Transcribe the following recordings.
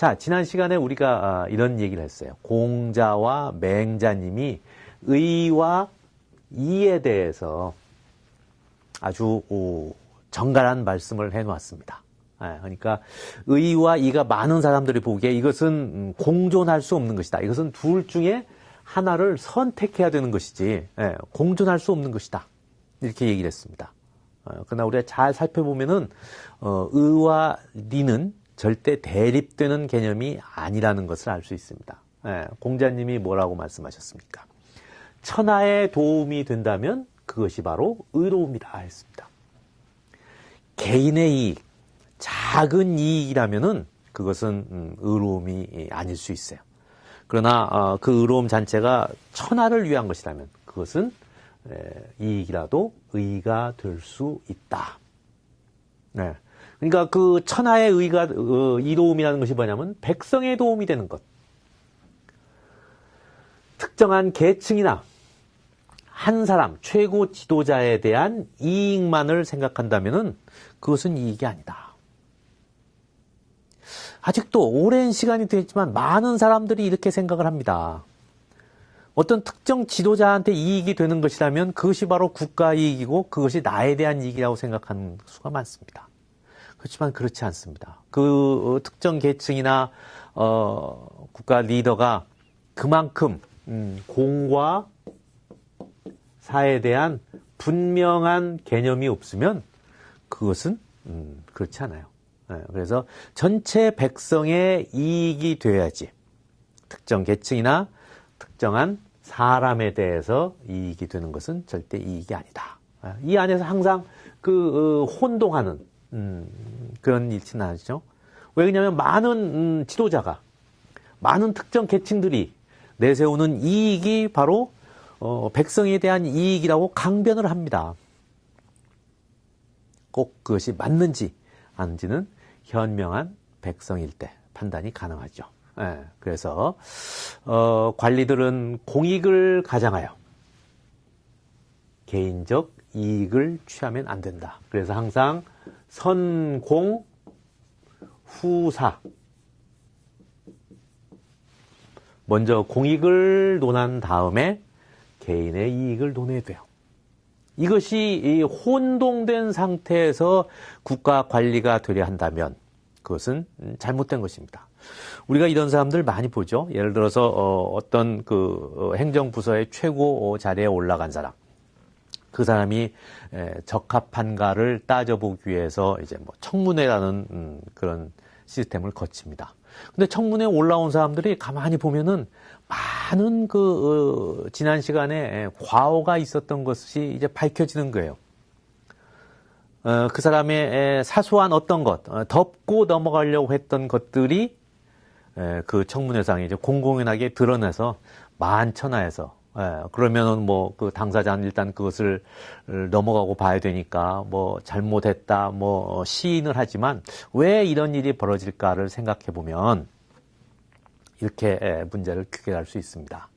자, 지난 시간에 우리가 아, 이런 얘기를 했어요. 공자와 맹자님이 의와 이에 대해서 아주 정갈한 말씀을 해놓았습니다. 예, 그러니까 의와 이가 많은 사람들이 보기에 이것은 음, 공존할 수 없는 것이다. 이것은 둘 중에 하나를 선택해야 되는 것이지 예, 공존할 수 없는 것이다. 이렇게 얘기를 했습니다. 어, 그러나 우리가 잘 살펴보면은 어, 의와 리는 절대 대립되는 개념이 아니라는 것을 알 수 있습니다. 예, 공자님이 뭐라고 말씀하셨습니까? 천하에 도움이 된다면 그것이 바로 의로움이다 했습니다. 개인의 이익, 작은 이익이라면은 그것은 음, 의로움이 아닐 수 있어요. 그러나 어, 그 의로움 자체가 천하를 위한 것이라면 그것은 이익이라도 의가 될 수 있다. 네. 그러니까 그 천하의 의가 어, 이로움이라는 것이 뭐냐면 백성의 도움이 되는 것. 특정한 계층이나 한 사람 최고 지도자에 대한 이익만을 생각한다면은 그것은 이익이 아니다. 아직도 오랜 시간이 되었지만 많은 사람들이 이렇게 생각을 합니다. 어떤 특정 지도자한테 이익이 되는 것이라면 그것이 바로 국가 이익이고 그것이 나에 대한 이익이라고 생각하는 수가 많습니다. 그렇지만 그렇지 않습니다. 그 어, 특정 계층이나 어, 국가 리더가 그만큼 음, 공과 사에 대한 분명한 개념이 없으면 그것은 음, 그렇지 않아요. 네, 그래서 전체 백성의 이익이 되어야지 특정 계층이나 특정한 사람에 대해서 이익이 되는 것은 절대 이익이 아니다. 네, 이 안에서 항상 그 어, 혼동하는 음, 그런 일치는 아니죠. 왜 그러냐면 많은 음, 지도자가 많은 특정 계층들이 내세우는 이익이 바로 어, 백성에 대한 이익이라고 강변을 합니다. 꼭 그것이 맞는지 아닌지는 현명한 백성일 때 판단이 가능하죠. 예, 그래서 어, 관리들은 공익을 가장하여 개인적 이익을 취하면 안 된다. 그래서 항상 선공 후사 먼저 공익을 논한 다음에 개인의 이익을 논해야 돼요. 이것이 혼동된 상태에서 국가 관리가 되려 한다면 그것은 잘못된 것입니다. 우리가 이런 사람들 많이 보죠. 예를 들어서 어, 떤그 어, 행정부서의 최고 자리에 올라간 사람, 그 사람이 적합한가를 따져보기 위해서 이제 뭐 청문회라는 음, 그런 시스템을 거칩니다. 근데 청문회에 올라온 사람들이 가만히 보면은 많은 그, 어, 지난 시간에 과오가 있었던 것이 이제 밝혀지는 거예요. 어, 그 사람의 사소한 어떤 것, 어, 덮고 넘어가려고 했던 것들이 에, 그 청문회상에 이제 공공연하게 드러내서 만천하에서 예, 그러면은 뭐 그 당사자는 일단 그것을 넘어가고 봐야 되니까 뭐 잘못했다 뭐 시인을 하지만 왜 이런 일이 벌어질까를 생각해 보면 이렇게 문제를 귀결할 수 있습니다.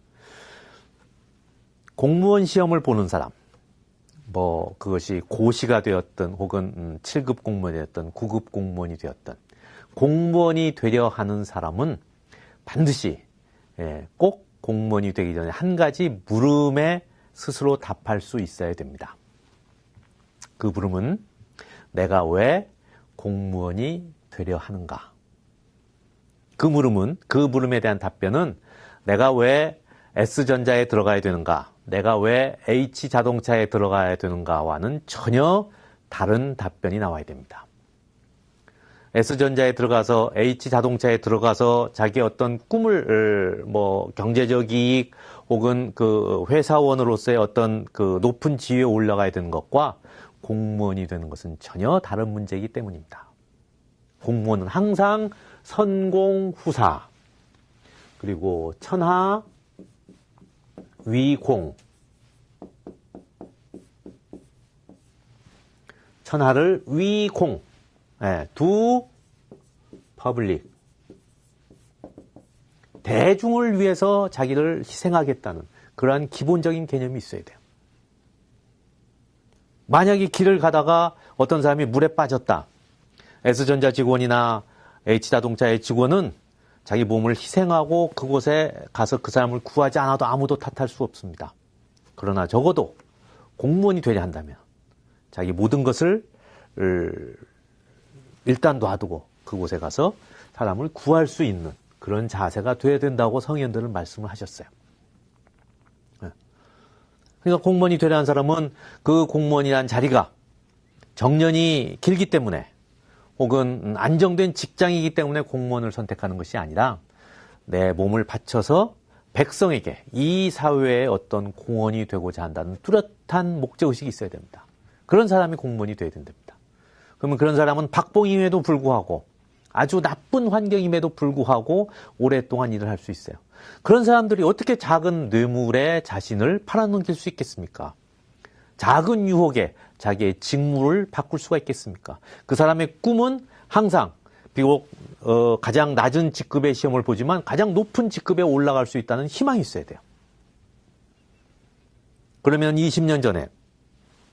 공무원 시험을 보는 사람, 뭐 그것이 고시가 되었든 혹은 7급 음, 공무원이 되었든 9급 공무원이 되었든 공무원이 되려 하는 사람은 반드시 꼭 공무원이 되기 전에 한 가지 물음에 스스로 답할 수 있어야 됩니다. 그 물음은 내가 왜 공무원이 되려 하는가? 그 물음은 그 물음에 대한 답변은 내가 왜 S전자에 들어가야 되는가? 내가 왜 H자동차에 들어가야 되는가와는 전혀 다른 답변이 나와야 됩니다. S전자에 들어가서 H자동차에 들어가서 자기 어떤 꿈을 뭐 경제적 이익 혹은 그 회사원으로서의 어떤 그 높은 지위에 올라가야 되는 것과 공무원이 되는 것은 전혀 다른 문제이기 때문입니다. 공무원은 항상 선공 후사 그리고 천하 위공 천하를 위공 네, 두 퍼블릭 대중을 위해서 자기를 희생하겠다는 그러한 기본적인 개념이 있어야 돼요. 만약에 길을 가다가 어떤 사람이 물에 빠졌다. S전자 직원이나 H자동차의 직원은 자기 몸을 희생하고 그곳에 가서 그 사람을 구하지 않아도 아무도 탓할 수 없습니다. 그러나 적어도 공무원이 되려 한다면 자기 모든 것을 일단 놔두고 그곳에 가서 사람을 구할 수 있는 그런 자세가 돼야 된다고 성현들은 말씀을 하셨어요. 예. 그러니까 공무원이 되려 한 사람은 그 공무원이란 자리가 정년이 길기 때문에 혹은 안정된 직장이기 때문에 공무원을 선택하는 것이 아니라 내 몸을 바쳐서 백성에게 이 사회의 어떤 공헌이 되고자 한다는 뚜렷한 목적의식이 있어야 됩니다. 그런 사람이 공무원이 되어야 된답니다. 그러면 그런 사람은 박봉임에도 불구하고 아주 나쁜 환경임에도 불구하고 오랫동안 일을 할 수 있어요. 그런 사람들이 어떻게 작은 뇌물에 자신을 팔아넘길 수 있겠습니까? 작은 유혹에 자기의 직무를 바꿀 수가 있겠습니까? 그 사람의 꿈은 항상 비록 어, 가장 낮은 직급의 시험을 보지만 가장 높은 직급에 올라갈 수 있다는 희망이 있어야 돼요. 그러면 20년 전에,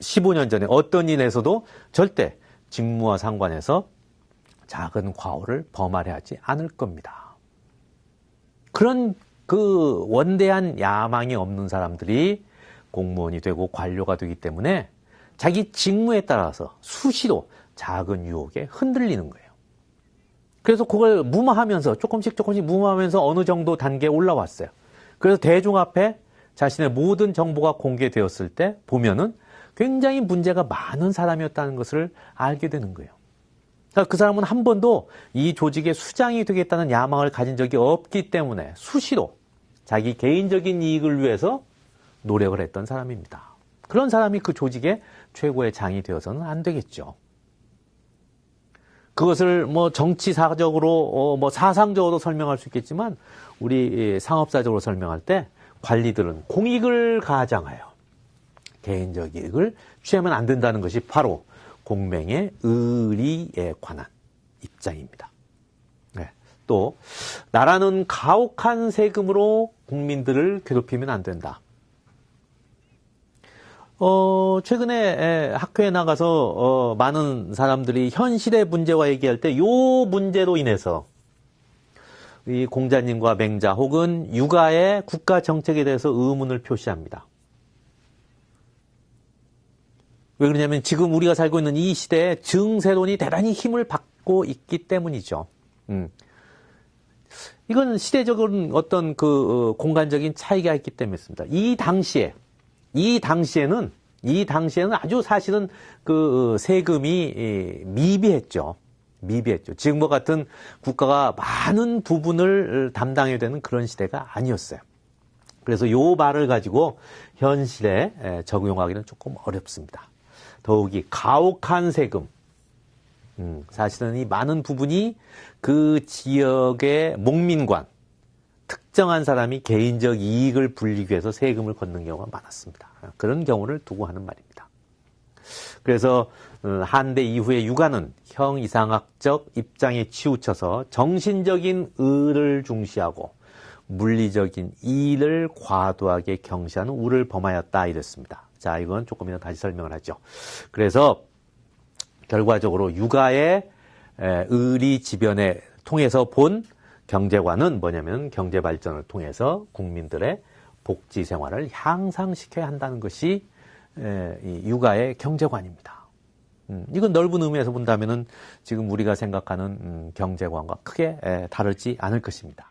15년 전에 어떤 일에서도 절대 직무와 상관해서 작은 과오를 범하려 하지 않을 겁니다. 그런 그 원대한 야망이 없는 사람들이 공무원이 되고 관료가 되기 때문에 자기 직무에 따라서 수시로 작은 유혹에 흔들리는 거예요. 그래서 그걸 무마하면서 조금씩 조금씩 무마하면서 어느 정도 단계에 올라왔어요. 그래서 대중 앞에 자신의 모든 정보가 공개되었을 때 보면은 굉장히 문제가 많은 사람이었다는 것을 알게 되는 거예요. 그러니까 그 사람은 한 번도 이 조직의 수장이 되겠다는 야망을 가진 적이 없기 때문에 수시로 자기 개인적인 이익을 위해서 노력을 했던 사람입니다. 그런 사람이 그 조직의 최고의 장이 되어서는 안 되겠죠. 그것을 뭐 정치사적으로 어, 뭐 사상적으로 설명할 수 있겠지만 우리 상업사적으로 설명할 때 관리들은 공익을 가장하여 개인적 이익을 취하면 안 된다는 것이 바로 공명의 의리에 관한 입장입니다. 네. 또 나라는 가혹한 세금으로 국민들을 괴롭히면 안 된다. 어, 최근에 학교에 나가서 어, 많은 사람들이 현실의 문제와 얘기할 때 요 문제로 인해서 이 공자님과 맹자 혹은 육아의 국가 정책에 대해서 의문을 표시합니다. 왜 그러냐면 지금 우리가 살고 있는 이 시대에 증세론이 대단히 힘을 받고 있기 때문이죠. 음. 이건 시대적인 어떤 그 어, 공간적인 차이가 있기 때문이었습니다. 이 당시에 이 당시에는 이 당시에는 아주 사실은 그 세금이 미비했죠. 미비했죠. 지금과 같은 국가가 많은 부분을 담당해야 되는 그런 시대가 아니었어요. 그래서 요 말을 가지고 현실에 적용하기는 조금 어렵습니다. 더욱이 가혹한 세금. 음, 사실은 이 많은 부분이 그 지역의 목민관, 특정한 사람이 개인적 이익을 불리기 위해서 세금을 걷는 경우가 많았습니다. 그런 경우를 두고 하는 말입니다. 그래서 어, 한대 이후의 육아는 형 이상학적 입장에 치우쳐서 정신적인 의를 중시하고 물리적인 이를 과도하게 경시하는 우를 범하였다 이랬습니다. 자, 이건 조금이나 다시 설명을 하죠. 그래서 결과적으로 육아의 의리 지변에 통해서 본 경제관은 뭐냐면 경제 발전을 통해서 국민들의 복지 생활을 향상시켜야 한다는 것이 육아의 경제관입니다. 음, 이건 넓은 의미에서 본다면은 지금 우리가 생각하는 음, 경제관과 크게 다르지 않을 것입니다.